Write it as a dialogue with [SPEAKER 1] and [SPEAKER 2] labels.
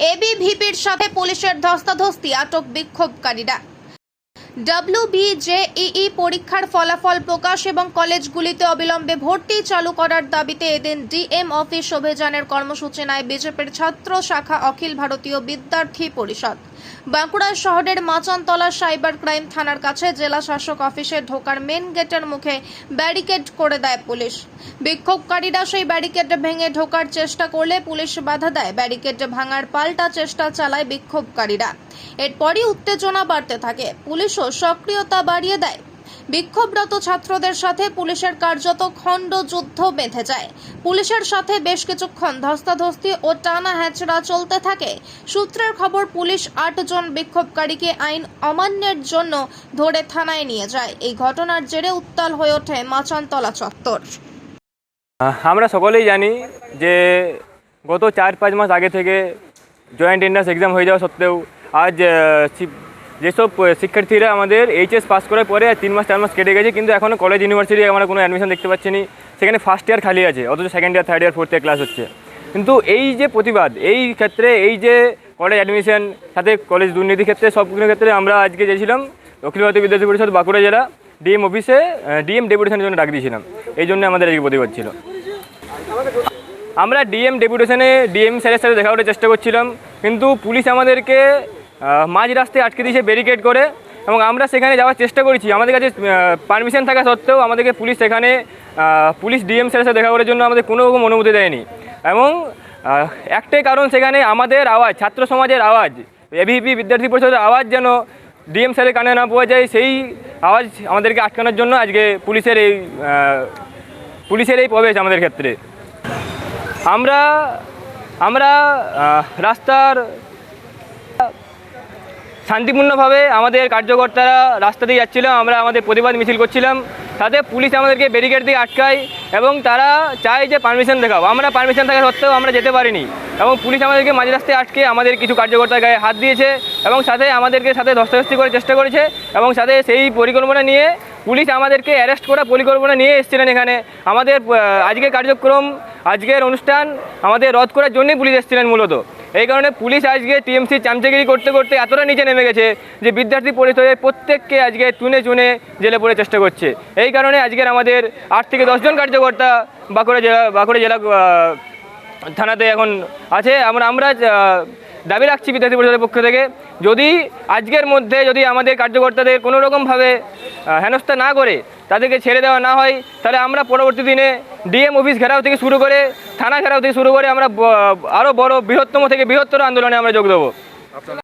[SPEAKER 1] এবিভিপির সাথে পুলিশের ধস্তাধস্তি আটক বিক্ষোভকারীরা। ডাব্লিউবিজেইই পরীক্ষার ফলাফল প্রকাশ এবং কলেজগুলিতে অবিলম্বে ভর্তি চালু করার দাবিতে এদিন ডিএম অফিস অভিযানের কর্মসূচি নেয় বিজেপির ছাত্র শাখা অখিল ভারতীয় বিদ্যার্থী পরিষদ। বাঁকুড়া শহরের মাচানতলা সাইবার ক্রাইম থানার কাছে জেলা শাসক অফিসে ঢোকার মেন গেটের মুখে ব্যারিকেড করে দেয় পুলিশ। বিক্ষোভকারীরা সেই ব্যারিকেড ভেঙে ঢোকার চেষ্টা করলে পুলিশ বাধা দেয়। ব্যারিকেড ভাঙার পাল্টা চেষ্টা চালায় বিক্ষোভকারীরা। এরপরই উত্তেজনা বাড়তে থাকে। পুলিশও সক্রিয়তা বাড়িয়ে দেয়। বিক্ষোভরত ছাত্রদের সাথে পুলিশের কার্যত খণ্ড যুদ্ধ বেঁধে যায়। পুলিশের সাথে বেশ কিছুক্ষণ ধস্তাধস্তি ও টানা হ্যাচড়া চলতে থাকে। সূত্রের খবর, পুলিশ আটজন বিক্ষোভকারীকে আইন অমান্যের জন্য ধরে থানায় নিয়ে যায়। এই ঘটনার জেরে উত্তাল হয়ে ওঠে মাচানতলা চত্বর।
[SPEAKER 2] আমরা সকলেই জানি যে গত চার পাঁচ মাস আগে থেকে জয়েন্ট এন্ট্রান্স এক্সাম হয়ে যাওয়া সত্ত্বেও আজ যেসব শিক্ষার্থীরা আমাদের এইচএস পাস করার পরে তিন মাস, চার মাস কেটে গেছে, কিন্তু এখনও কলেজ ইউনিভার্সিটি আমরা কোনো অ্যাডমিশন দেখতে পাচ্ছি না। সেখানে ফার্স্ট ইয়ার খালি আছে, অথচ second year third year fourth year class হচ্ছে। কিন্তু এই যে প্রতিবাদ, এই ক্ষেত্রে, এই যে কলেজ অ্যাডমিশন সাথে কলেজ দুর্নীতির ক্ষেত্রে, সব ক্ষেত্রে আমরা আজকে গেছিলাম অখিল ভারতীয় বিদ্যার্থী পরিষদ বাঁকুড়া জেলা ডিএম অফিসে ডিএম ডেপুটেশনের জন্য ডাক দিয়েছিলাম। এই জন্য আমাদের এই প্রতিবাদ ছিল। আমরা ডিএম ডেপুটেশনে ডিএম স্যারের সাথে দেখা করার চেষ্টা করছিলাম, কিন্তু পুলিশ আমাদেরকে মাঝ রাস্তায় আটকে দিয়েছে ব্যারিকেড করে এবং আমরা সেখানে যাওয়ার চেষ্টা করেছি। আমাদের কাছে পারমিশন থাকা সত্ত্বেও আমাদেরকে পুলিশ সেখানে পুলিশ ডিএম স্যারের সাথে দেখা করার জন্য আমাদের কোনো রকম অনুমতি দেয়নি। এবং একটাই কারণ সেখানে আমাদের আওয়াজ, ছাত্র সমাজের আওয়াজ এবিপি বিদ্যার্থী পরিষদের আওয়াজ যেন ডিএম স্যারের কানে না পাওয়া যায়, সেই আওয়াজ আমাদেরকে আটকানোর জন্য আজকে পুলিশের এই পুলিশের এই প্রবেশ আমাদের ক্ষেত্রে। আমরা আমরা রাস্তার শান্তিপূর্ণভাবে আমাদের কার্যকর্তারা রাস্তা দিয়ে যাচ্ছিলাম আমরা আমাদের প্রতিবাদ মিছিল করছিলাম। তাতে পুলিশ আমাদেরকে ব্যারিকেড দিয়ে আটকায় এবং তারা চায় যে পারমিশন দেখাও। আমরা পারমিশন থাকা সত্ত্বেও আমরা যেতে পারিনি এবং পুলিশ আমাদেরকে মাঝ রাস্তায় আটকে আমাদের কিছু কার্যকর্তার গায়ে হাত দিয়েছে এবং সাথে আমাদেরকে সাথে ধস্তাধস্তি করার চেষ্টা করেছে এবং সাথে সেই পরিকল্পনা নিয়ে পুলিশ আমাদেরকে অ্যারেস্ট করা পরিকল্পনা নিয়ে এসেছিলেন এখানে। আমাদের আজকের কার্যক্রম, আজকের অনুষ্ঠান আমাদের রদ করার জন্যই পুলিশ এসেছিলেন মূলত। এই কারণে পুলিশ আজকে টিএমসি চামচাগিরি করতে করতে এতটা নিচে নেমে গেছে যে বিদ্যার্থী পরিষদের প্রত্যেককে আজকে চুনে চুনে জেলে পড়ে চেষ্টা করছে। এই কারণে আজকের আমাদের আট থেকে দশজন কার্যকর্তা বাঁকুড়া জেলা বাঁকুড়া জেলা থানাতে এখন আছে। আমরা আমরা দাবি রাখছি বিদ্যার্থী পরিষদের পক্ষ থেকে। যদি আজকের মধ্যে যদি আমাদের কার্যকর্তাদের কোনো রকমভাবে আহ, হেনস্থা না করে তাদেরকে ছেড়ে দেওয়া না হয়, তাহলে আমরা পরবর্তী দিনে ডিএম অফিস ঘেরাও থেকে শুরু করে, থানা ঘেরাও থেকে শুরু করে আমরা আরও বড় বৃহত্তম থেকে বৃহত্তর আন্দোলনে আমরা যোগ দেবো।